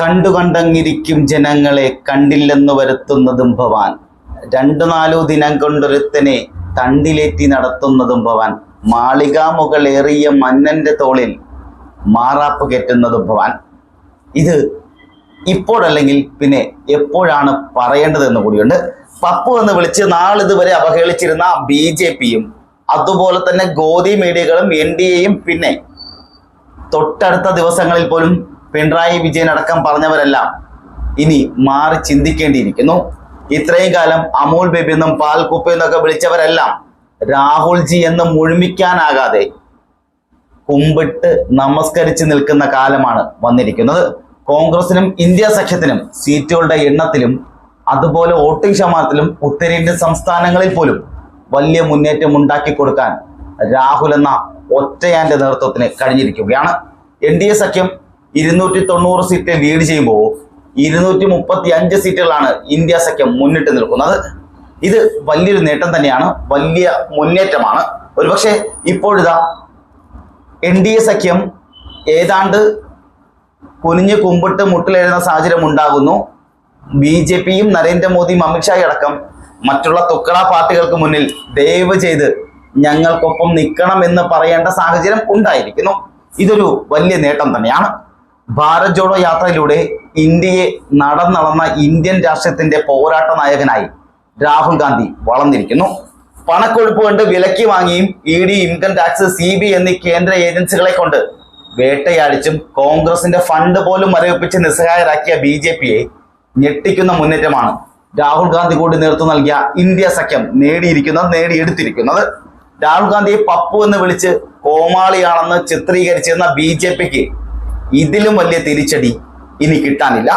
കണ്ടു കണ്ടങ്ങിരിക്കും ജനങ്ങളെ കണ്ടില്ലെന്ന് വരുത്തുന്നതും ഭവാൻ. രണ്ടു നാലു ദിനം കൊണ്ടൊരുത്തനെ തണ്ടിലേറ്റി നടത്തുന്നതും ഭവാൻ. മാളികാമുകളേറിയ മന്നന്റെ തോളിൽ മാറാപ്പ് കെട്ടുന്നതും ഭവാൻ. ഇത് ഇപ്പോഴല്ലെങ്കിൽ പിന്നെ എപ്പോഴാണ് പറയേണ്ടതെന്ന് കൂടിയുണ്ട്. പപ്പു എന്ന് വിളിച്ച് നാളിതുവരെ അവഹേളിച്ചിരുന്ന ബി ജെ പിയും അതുപോലെ തന്നെ ഗോദി മീഡിയകളും എൻ ഡി എയും പിന്നെ തൊട്ടടുത്ത ദിവസങ്ങളിൽ പോലും പിണറായി വിജയൻ അടക്കം പറഞ്ഞവരെല്ലാം ഇനി മാറി ചിന്തിക്കേണ്ടിയിരിക്കുന്നു. ഇത്രയും കാലം അമൂൽ ബേബി എന്നും പാൽ കുപ്പ എന്നൊക്കെ വിളിച്ചവരെല്ലാം രാഹുൽജി എന്ന് മുഴുമിക്കാനാകാതെ കുമ്പിട്ട് നമസ്കരിച്ച് നിൽക്കുന്ന കാലമാണ് വന്നിരിക്കുന്നത്. കോൺഗ്രസിനും ഇന്ത്യ സഖ്യത്തിനും സീറ്റുകളുടെ എണ്ണത്തിലും അതുപോലെ വോട്ടിംഗ് ശതമാനത്തിലും ഉത്തരേന്ത്യൻ സംസ്ഥാനങ്ങളിൽ പോലും വലിയ മുന്നേറ്റം ഉണ്ടാക്കി കൊടുക്കാൻ രാഹുൽ എന്ന ഒറ്റയാന്റെ നേതൃത്വത്തിന് കഴിഞ്ഞിരിക്കുകയാണ്. എൻ ഡി എ സഖ്യം ഇരുന്നൂറ്റി തൊണ്ണൂറ് സീറ്റ് ലീഡ് ചെയ്യുമ്പോൾ ഇരുന്നൂറ്റി മുപ്പത്തി അഞ്ച് സീറ്റുകളാണ് ഇന്ത്യ സഖ്യം മുന്നിട്ട് നിൽക്കുന്നത്. ഇത് വലിയൊരു നേട്ടം തന്നെയാണ് വലിയ മുന്നേറ്റമാണ്. ഒരുപക്ഷെ ഇപ്പോഴിതാ എൻ ഡി എ സഖ്യം ഏതാണ്ട് കുനിഞ്ഞ് കുമ്പിട്ട് മുട്ടിലെഴുന്ന സാഹചര്യം ഉണ്ടാകുന്നു. ബി ജെ പിയും നരേന്ദ്രമോദിയും അമിത്ഷായും അടക്കം മറ്റുള്ള തുക്കട പാർട്ടികൾക്ക് മുന്നിൽ ദയവ് ചെയ്ത് ഞങ്ങൾക്കൊപ്പം നിൽക്കണം എന്ന് പറയേണ്ട സാഹചര്യം ഉണ്ടായിരിക്കുന്നു. ഇതൊരു വലിയ നേട്ടം തന്നെയാണ്. ഭാരത് ജോഡോ യാത്രയിലൂടെ ഇന്ത്യയെ നടന്നളന്ന ഇന്ത്യൻ രാഷ്ട്രത്തിന്റെ പോരാട്ട നായകനായി രാഹുൽ ഗാന്ധി വളർന്നിരിക്കുന്നു. പണക്കൊഴുപ്പ് കൊണ്ട് വിലക്കി വാങ്ങിയും E D income tax C B എന്നീ കേന്ദ്ര ഏജൻസികളെ കൊണ്ട് വേട്ടയാടിച്ചും കോൺഗ്രസിന്റെ ഫണ്ട് പോലും മരവിപ്പിച്ച് നിസ്സഹായരാക്കിയ ബി ജെ പിയെ ഞെട്ടിക്കുന്ന മുന്നേറ്റമാണ് രാഹുൽ ഗാന്ധി കൂടി നേതൃത്വം നൽകിയ ഇന്ത്യ സഖ്യം നേടിയിരിക്കുന്നത് നേടിയെടുത്തിരിക്കുന്നത്. രാഹുൽ ഗാന്ധിയെ പപ്പു എന്ന് വിളിച്ച് കോമാളിയാണെന്ന് ചിത്രീകരിച്ചിരുന്ന ബി ജെ പിക്ക് ഇതിലും വലിയ തിരിച്ചടി ഇനി കിട്ടാനില്ല.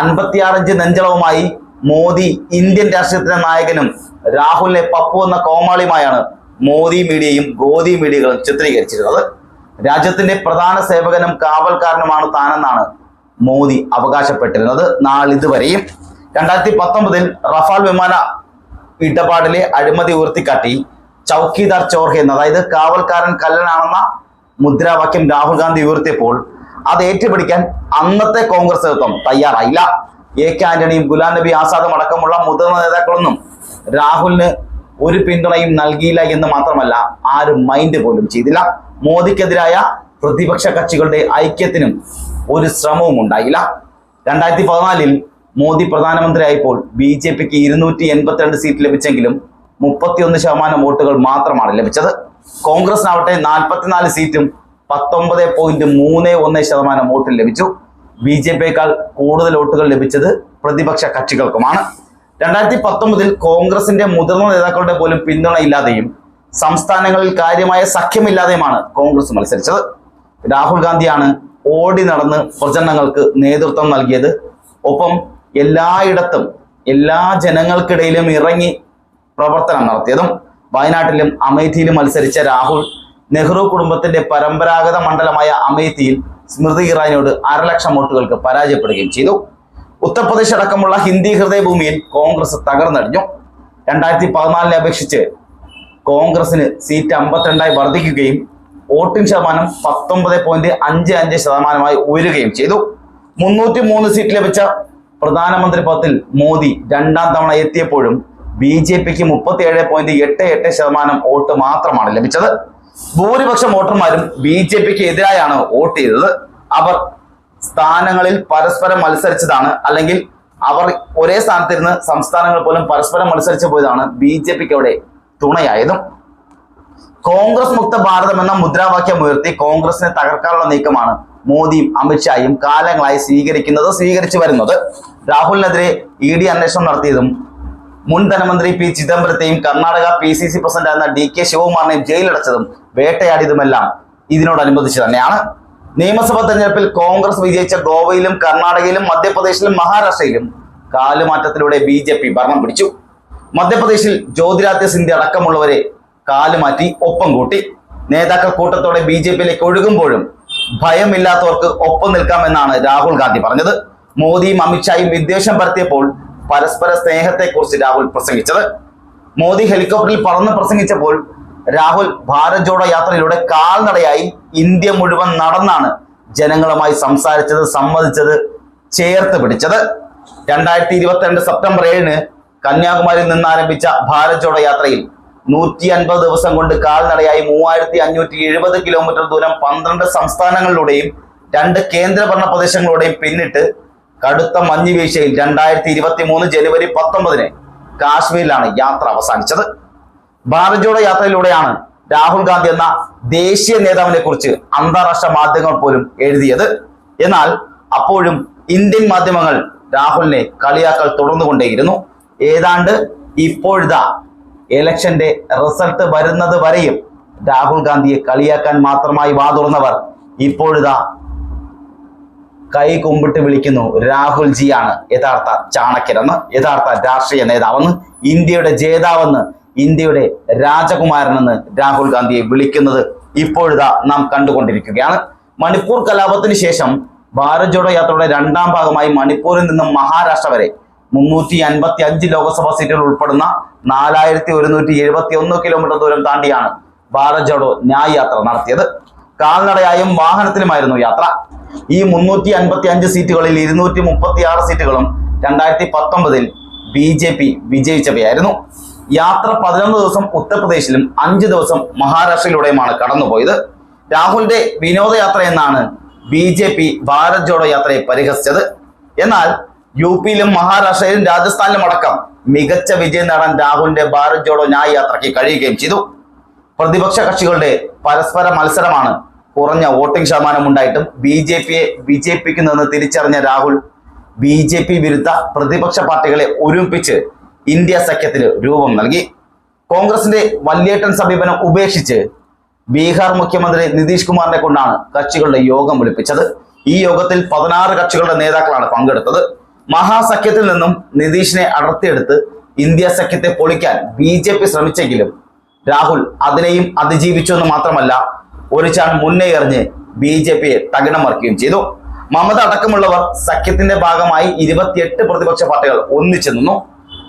അൻപത്തിയാറഞ്ച് നെഞ്ചളവുമായി മോദി ഇന്ത്യൻ രാഷ്ട്രീയത്തിലെ നായകനും രാഹുലിനെ പപ്പു എന്ന കോമാളിയുമായാണ് മോദി മീഡിയയും ഗോദി മീഡിയകളും ചിത്രീകരിച്ചിരുന്നത്. രാജ്യത്തിന്റെ പ്രധാന സേവകനും കാവൽക്കാരനുമാണ് താനെന്നാണ് മോദി അവകാശപ്പെട്ടിരുന്നത് നാളിതുവരെയും രണ്ടായിരത്തി പത്തൊമ്പതിൽ റഫാൽ വിമാന ഇടപാടിലെ അഴിമതി ഉയർത്തിക്കാട്ടി ചൗക്കിദാർ ചോർഹെ എന്ന് അതായത് കാവൽക്കാരൻ കല്ലനാണെന്ന മുദ്രാവാക്യം രാഹുൽ ഗാന്ധി ഉയർത്തിയപ്പോൾ അത് ഏറ്റുപിടിക്കാൻ അന്നത്തെ കോൺഗ്രസ് നേതൃത്വം തയ്യാറായില്ല. എ കെ ആന്റണിയും ഗുലാം നബി ആസാദും അടക്കമുള്ള മുതിർന്ന നേതാക്കളൊന്നും രാഹുലിന് ഒരു പിന്തുണയും നൽകിയില്ല എന്ന് മാത്രമല്ല ആരും മൈൻഡ് പോലും ചെയ്തില്ല. മോദിക്കെതിരായ പ്രതിപക്ഷ കക്ഷികളുടെ ഐക്യത്തിനും ഒരു ശ്രമവും ഉണ്ടായില്ല. രണ്ടായിരത്തി പതിനാലിൽ മോദി പ്രധാനമന്ത്രിയായപ്പോൾ ബി ജെ പിക്ക് ഇരുന്നൂറ്റി എൺപത്തിരണ്ട് സീറ്റ് ലഭിച്ചെങ്കിലും മുപ്പത്തിയൊന്ന് ശതമാനം വോട്ടുകൾ മാത്രമാണ് ലഭിച്ചത്. കോൺഗ്രസിനാവട്ടെ നാൽപ്പത്തിനാല് സീറ്റും പത്തൊമ്പത് പോയിന്റ് മൂന്ന് ഒന്ന് ശതമാനം വോട്ട് ലഭിച്ചു. ബി ജെ പിയേക്കാൾ കൂടുതൽ വോട്ടുകൾ ലഭിച്ചത് പ്രതിപക്ഷ കക്ഷികൾക്കുമാണ്. രണ്ടായിരത്തി പത്തൊമ്പതിൽ കോൺഗ്രസിന്റെ മുതിർന്ന നേതാക്കളുടെ പോലും പിന്തുണയില്ലാതെയും സംസ്ഥാനങ്ങളിൽ കാര്യമായ സഖ്യമില്ലാതെയുമാണ് കോൺഗ്രസ് മത്സരിച്ചത്. രാഹുൽ ഗാന്ധിയാണ് ഓടി നടന്ന് പ്രചരണങ്ങൾക്ക് നേതൃത്വം നൽകിയത്. ഒപ്പം എല്ലായിടത്തും എല്ലാ ജനങ്ങൾക്കിടയിലും ഇറങ്ങി പ്രവർത്തനം നടത്തിയതും വയനാട്ടിലും അമേഠിയിലും മത്സരിച്ച രാഹുൽ നെഹ്റു കുടുംബത്തിന്റെ പരമ്പരാഗത മണ്ഡലമായ അമേത്തിയിൽ സ്മൃതി ഇറാനിയോട് അരലക്ഷം വോട്ടുകൾക്ക് പരാജയപ്പെടുകയും ചെയ്തു. ഉത്തർപ്രദേശ് അടക്കമുള്ള ഹിന്ദി ഹൃദയഭൂമിയിൽ കോൺഗ്രസ് തകർന്നടിഞ്ഞു. രണ്ടായിരത്തി പതിനാലിനെ അപേക്ഷിച്ച് കോൺഗ്രസിന് സീറ്റ് അമ്പത്തിരണ്ടായി വർദ്ധിക്കുകയും വോട്ടിംഗ് ശതമാനം പത്തൊമ്പത് പോയിന്റ് അഞ്ച് അഞ്ച് ശതമാനമായി ഉയരുകയും ചെയ്തു. മുന്നൂറ്റി മൂന്ന് സീറ്റ് ലഭിച്ച പ്രധാനമന്ത്രി പദത്തിൽ മോദി രണ്ടാം തവണ എത്തിയപ്പോഴും ബി ജെ പിക്ക് മുപ്പത്തി ഏഴ് പോയിന്റ് എട്ട് എട്ട് ശതമാനം വോട്ട് മാത്രമാണ് ലഭിച്ചത്. ഭൂരിപക്ഷം വോട്ടർമാരും ബി ജെ പിക്ക് എതിരായാണ് വോട്ട് ചെയ്തത്. അവർ സ്ഥാനങ്ങളിൽ പരസ്പരം മത്സരിച്ചതാണ്. അല്ലെങ്കിൽ അവർ ഒരേ സ്ഥാനത്തിരുന്ന് സംസ്ഥാനങ്ങൾ പോലും പരസ്പരം മത്സരിച്ചു പോയതാണ് ബി ജെ പിക്ക് അവിടെ തുണയായതും. കോൺഗ്രസ് മുക്ത ഭാരതം എന്ന മുദ്രാവാക്യം ഉയർത്തി കോൺഗ്രസിനെ തകർക്കാനുള്ള നീക്കമാണ് മോദിയും അമിത്ഷായും കാലങ്ങളായി സ്വീകരിക്കുന്നത് സ്വീകരിച്ചു വരുന്നത്. രാഹുലിനെതിരെ ഇ ഡി അന്വേഷണം നടത്തിയതും മുൻ ധനമന്ത്രി പി ചിദംബരത്തെയും കർണാടക പി സി സി പ്രസിഡന്റായിരുന്ന ഡി കെ ശിവകുമാറിനെയും ജയിലടച്ചതും വേട്ടയാടിയതുമെല്ലാം ഇതിനോടനുബന്ധിച്ച് തന്നെയാണ്. നിയമസഭാ തെരഞ്ഞെടുപ്പിൽ കോൺഗ്രസ് വിജയിച്ച ഗോവയിലും കർണാടകയിലും മധ്യപ്രദേശിലും മഹാരാഷ്ട്രയിലും കാലുമാറ്റത്തിലൂടെ ബി ജെ പി ഭരണം പിടിച്ചു. മധ്യപ്രദേശിൽ ജ്യോതിരാദിത്യ സിന്ധ്യ അടക്കമുള്ളവരെ കാലുമാറ്റി ഒപ്പം കൂട്ടി. നേതാക്കൾ കൂട്ടത്തോടെ ബി ജെ പിയിലേക്ക് ഒഴുകുമ്പോഴും ഭയമില്ലാത്തവർക്ക് ഒപ്പം നിൽക്കാമെന്നാണ് രാഹുൽ ഗാന്ധി പറഞ്ഞത്. മോദിയും അമിത്ഷായും വിദ്വേഷം പരത്തിയപ്പോൾ പരസ്പര സ്നേഹത്തെക്കുറിച്ച് രാഹുൽ പ്രസംഗിച്ചത്. മോദി ഹെലികോപ്റ്ററിൽ പറന്ന് പ്രസംഗിച്ചപ്പോൾ രാഹുൽ ഭാരത് ജോഡോ യാത്രയിലൂടെ കാൽനടയായി ഇന്ത്യ മുഴുവൻ നടന്നാണ് ജനങ്ങളുമായി സംസാരിച്ചത് സമ്മതിച്ചത് ചേർത്ത് പിടിച്ചത്. രണ്ടായിരത്തി ഇരുപത്തിരണ്ട് സെപ്റ്റംബർ ഏഴിന് കന്യാകുമാരിയിൽ നിന്ന് ആരംഭിച്ച ഭാരത് ജോഡോ യാത്രയിൽ നൂറ്റി അൻപത് ദിവസം കൊണ്ട് കാൽനടയായി മൂവായിരത്തി അഞ്ഞൂറ്റി എഴുപത് കിലോമീറ്റർ ദൂരം പന്ത്രണ്ട് സംസ്ഥാനങ്ങളിലൂടെയും രണ്ട് കേന്ദ്രഭരണ പ്രദേശങ്ങളിലൂടെയും പിന്നിട്ട് കടുത്ത മഞ്ഞ് വീഴ്ചയിൽ രണ്ടായിരത്തി ഇരുപത്തി മൂന്ന് ജനുവരി പത്തൊമ്പതിന് കാശ്മീരിലാണ് യാത്ര അവസാനിച്ചത്. ഭാരത് ജോഡോ യാത്രയിലൂടെയാണ് രാഹുൽ ഗാന്ധി എന്ന ദേശീയ നേതാവിനെ കുറിച്ച് അന്താരാഷ്ട്ര മാധ്യമങ്ങൾ പോലും എഴുതിയത്. എന്നാൽ അപ്പോഴും ഇന്ത്യൻ മാധ്യമങ്ങൾ രാഹുലിനെ കളിയാക്കൽ തുടർന്നുകൊണ്ടേയിരുന്നു. ഏതാണ്ട് ഇപ്പോഴത്തെ ഇലക്ഷന്റെ റിസൾട്ട് വരുന്നത് വരെയും രാഹുൽ ഗാന്ധിയെ കളിയാക്കാൻ മാത്രമായി വാതുറന്നവർ ഇപ്പോഴിതാ കൈ കുമ്പിട്ട് വിളിക്കുന്നു. രാഹുൽജിയാണ് യഥാർത്ഥ ചാണക്യരെന്ന് യഥാർത്ഥ രാഷ്ട്രീയ നേതാവെന്ന് ഇന്ത്യയുടെ ജേതാവെന്ന് ഇന്ത്യയുടെ രാജകുമാരനെന്ന് രാഹുൽ ഗാന്ധിയെ വിളിക്കുന്നത് ഇപ്പോഴിതാ നാം കണ്ടുകൊണ്ടിരിക്കുകയാണ്. മണിപ്പൂർ കലാപത്തിന് ശേഷം ഭാരത് ജോഡോ യാത്രയുടെ രണ്ടാം ഭാഗമായി മണിപ്പൂരിൽ നിന്നും മഹാരാഷ്ട്ര വരെ മുന്നൂറ്റി അൻപത്തി അഞ്ച് ലോക്സഭാ സീറ്റുകൾ ഉൾപ്പെടുന്ന നാലായിരത്തി ഒരുന്നൂറ്റി എഴുപത്തി ഒന്ന് കിലോമീറ്റർ ദൂരം താണ്ടിയാണ് ഭാരത് ജോഡോ ന്യായ് യാത്ര നടത്തിയത്. കാൽനടയായും വാഹനത്തിലുമായിരുന്നു യാത്ര. ഈ മുന്നൂറ്റി അൻപത്തി അഞ്ച് സീറ്റുകളിൽ ഇരുന്നൂറ്റി മുപ്പത്തി ആറ് സീറ്റുകളും രണ്ടായിരത്തി പത്തൊമ്പതിൽ ബി ജെ പി വിജയിച്ചവയായിരുന്നു. യാത്ര പതിനൊന്ന് ദിവസം ഉത്തർപ്രദേശിലും അഞ്ച് ദിവസം മഹാരാഷ്ട്രയിലൂടെയുമാണ് കടന്നുപോയത്. രാഹുലിന്റെ വിനോദയാത്ര എന്നാണ് B J P Bharat Jodo യാത്രയെ പരിഹസിച്ചത്. എന്നാൽ യു പിയിലും മഹാരാഷ്ട്രയിലും രാജസ്ഥാനിലും അടക്കം മികച്ച വിജയം നേടാൻ രാഹുലിന്റെ ഭാരത് ജോഡോ ന്യായ യാത്രയ്ക്ക് കഴിയുകയും ചെയ്തു. പ്രതിപക്ഷ കക്ഷികളുടെ പരസ്പര മത്സരമാണ് കുറഞ്ഞ വോട്ടിംഗ് ശതമാനം ഉണ്ടായിട്ടും ബി ജെ പിയെ വിജയിപ്പിക്കുന്നതെന്ന് തിരിച്ചറിഞ്ഞ രാഹുൽ ബി ജെ പി വിരുദ്ധ പ്രതിപക്ഷ പാർട്ടികളെ ഒരുമിപ്പിച്ച് ഇന്ത്യ സഖ്യത്തിന് രൂപം നൽകി. കോൺഗ്രസിന്റെ വല്യേട്ടൻ സമീപനം ഉപേക്ഷിച്ച് ബീഹാർ മുഖ്യമന്ത്രി നിതീഷ് കുമാറിനെ കൊണ്ടാണ് കക്ഷികളുടെ യോഗം വിളിപ്പിച്ചത്. ഈ യോഗത്തിൽ പതിനാറ് കക്ഷികളുടെ നേതാക്കളാണ് പങ്കെടുത്തത്. മഹാസഖ്യത്തിൽ നിന്നും നിതീഷിനെ അടർത്തിയെടുത്ത് ഇന്ത്യ സഖ്യത്തെ പൊളിക്കാൻ ബി ശ്രമിച്ചെങ്കിലും രാഹുൽ അതിനെയും അതിജീവിച്ചു എന്ന് മാത്രമല്ല ഒരു ചാൺ മുന്നേ എറിഞ്ഞ് ബി ജെ പിയെ തകിടം മറിക്കുകയും ചെയ്തു. മമത അടക്കമുള്ളവർ സഖ്യത്തിന്റെ ഭാഗമായി ഇരുപത്തിയെട്ട് പ്രതിപക്ഷ പാർട്ടികൾ ഒന്നിച്ചു നിന്നു.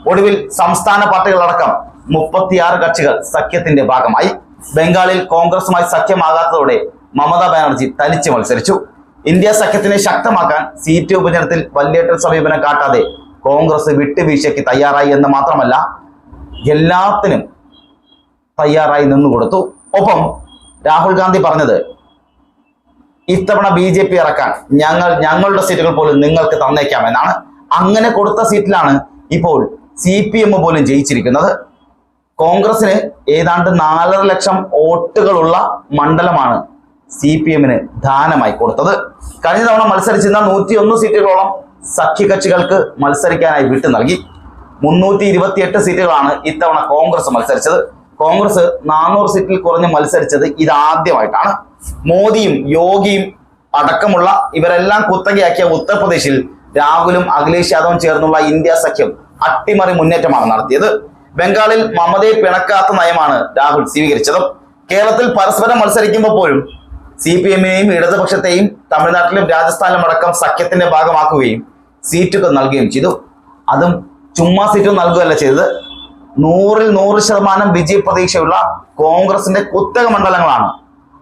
ഒടുവിൽ സംസ്ഥാന പാർട്ടികളടക്കം മുപ്പത്തിയാറ് കക്ഷികൾ സഖ്യത്തിന്റെ ഭാഗമായി. ബംഗാളിൽ കോൺഗ്രസുമായി സഖ്യമാകാത്തതോടെ മമതാ ബാനർജി തനിച്ച് മത്സരിച്ചു. ഇന്ത്യ സഖ്യത്തിനെ ശക്തമാക്കാൻ സീറ്റ് ഉപചരണത്തിൽ വല്യേറ്റൽ സമീപനം കാട്ടാതെ കോൺഗ്രസ് വിട്ടുവീഴ്ചയ്ക്ക് തയ്യാറായി എന്ന് മാത്രമല്ല എല്ലാത്തിനും തയ്യാറായി നിന്നുകൊടുത്തു. ഒപ്പം രാഹുൽ ഗാന്ധി പറഞ്ഞത് ഇത്തവണ ബി ജെ പി ഇറക്കാൻ ഞങ്ങൾ ഞങ്ങളുടെ സീറ്റുകൾ പോലും നിങ്ങൾക്ക് തന്നേക്കാം എന്നാണ്. അങ്ങനെ കൊടുത്ത സീറ്റിലാണ് ഇപ്പോൾ സി പി എം പോലും ജയിച്ചിരിക്കുന്നത്. കോൺഗ്രസിന് ഏതാണ്ട് നാലര ലക്ഷം വോട്ടുകളുള്ള മണ്ഡലമാണ് സി പി എമ്മിന് ദാനമായി കൊടുത്തത്. കഴിഞ്ഞ തവണ മത്സരിച്ചിരുന്ന നൂറ്റി ഒന്ന് സീറ്റുകളോളം സഖ്യകക്ഷികൾക്ക് മത്സരിക്കാനായി വിട്ടു നൽകി. മുന്നൂറ്റി ഇരുപത്തിയെട്ട് സീറ്റുകളാണ് ഇത്തവണ കോൺഗ്രസ് മത്സരിച്ചത്. കോൺഗ്രസ് നാനൂറ് സീറ്റിൽ കുറഞ്ഞ് മത്സരിച്ചത് ഇതാദ്യമായിട്ടാണ്. മോദിയും യോഗിയും അടക്കമുള്ള ഇവരെല്ലാം കുത്തകയാക്കിയ ഉത്തർപ്രദേശിൽ രാഹുലും അഖിലേഷ് യാദവും ചേർന്നുള്ള ഇന്ത്യ സഖ്യം അട്ടിമറി മുന്നേറ്റമാണ് നടത്തിയത്. ബംഗാളിൽ മമതയെ പിണക്കാത്ത നയമാണ് രാഹുൽ സ്വീകരിച്ചത്. കേരളത്തിൽ പരസ്പരം മത്സരിക്കുമ്പോൾ പോലും സി പി എമ്മിനെയും ഇടതുപക്ഷത്തെയും തമിഴ്നാട്ടിലും രാജസ്ഥാനിലും അടക്കം സഖ്യത്തിന്റെ ഭാഗമാക്കുകയും സീറ്റുകൾ നൽകുകയും ചെയ്തു. അതും ചുമ്മാ സീറ്റും നൽകുകയല്ല ചെയ്തത്. നൂറിൽ നൂറ് ശതമാനം വിജയ പ്രതീക്ഷയുള്ള കോൺഗ്രസിന്റെ കുത്തക മണ്ഡലങ്ങളാണ്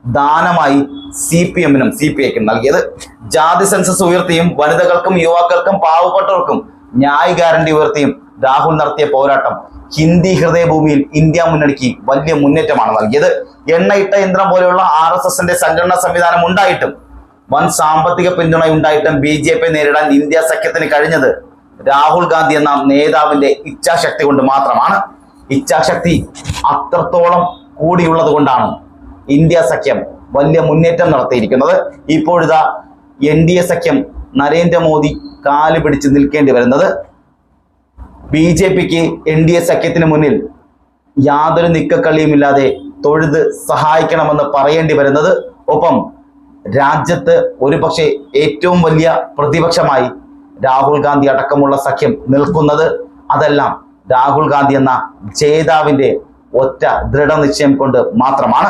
ദാനമായി സി പി എമ്മിനും സി പി ഐക്കും നൽകിയത്. ജാതി സെൻസസ് ഉയർത്തിയും വനിതകൾക്കും യുവാക്കൾക്കും പാവപ്പെട്ടവർക്കും ന്യായ ഗ്യാരണ്ടി ഉയർത്തിയും രാഹുൽ നടത്തിയ പോരാട്ടം ഹിന്ദി ഹൃദയഭൂമിയിൽ ഇന്ത്യ മുന്നണിക്ക് വലിയ മുന്നേറ്റമാണ് നൽകിയത്. എണ്ണയിട്ട യന്ത്രം പോലെയുള്ള ആർ എസ് എസിന്റെ സംഘടനാ സംവിധാനം ഉണ്ടായിട്ടും വൻ സാമ്പത്തിക പിന്തുണ ഉണ്ടായിട്ടും ബി ജെ പി നേരിടാൻ ഇന്ത്യ സഖ്യത്തിന് കഴിഞ്ഞത് രാഹുൽ ഗാന്ധി എന്ന നേതാവിന്റെ ഇച്ഛാശക്തി കൊണ്ട് മാത്രമാണ് ഇച്ഛാശക്തി അത്രത്തോളം കൂടിയുള്ളത് കൊണ്ടാണ് ഇന്ത്യ സഖ്യം വലിയ മുന്നേറ്റം നടത്തിയിരിക്കുന്നത്. ഇപ്പോഴിതാ എൻ ഡി എ സഖ്യം നരേന്ദ്രമോദി കാൽ പിടിച്ച് നിൽക്കേണ്ടി വരുന്നത്. ബി ജെ പിക്ക് എൻ ഡി എ സഖ്യത്തിന് മുന്നിൽ യാതൊരു നിക്കക്കള്ളിയുമില്ലാതെ തൊഴുത് സഹായിക്കണമെന്ന് പറയേണ്ടി വരുന്നത്. ഒപ്പം രാജ്യത്ത് ഒരുപക്ഷെ ഏറ്റവും വലിയ പ്രതിപക്ഷമായി രാഹുൽ ഗാന്ധി അടക്കമുള്ള സഖ്യം നിൽക്കുന്നത് അതെല്ലാം രാഹുൽ ഗാന്ധി എന്ന ജേതാവിന്റെ ഒറ്റ ദൃഢനിശ്ചയം കൊണ്ട് മാത്രമാണ്.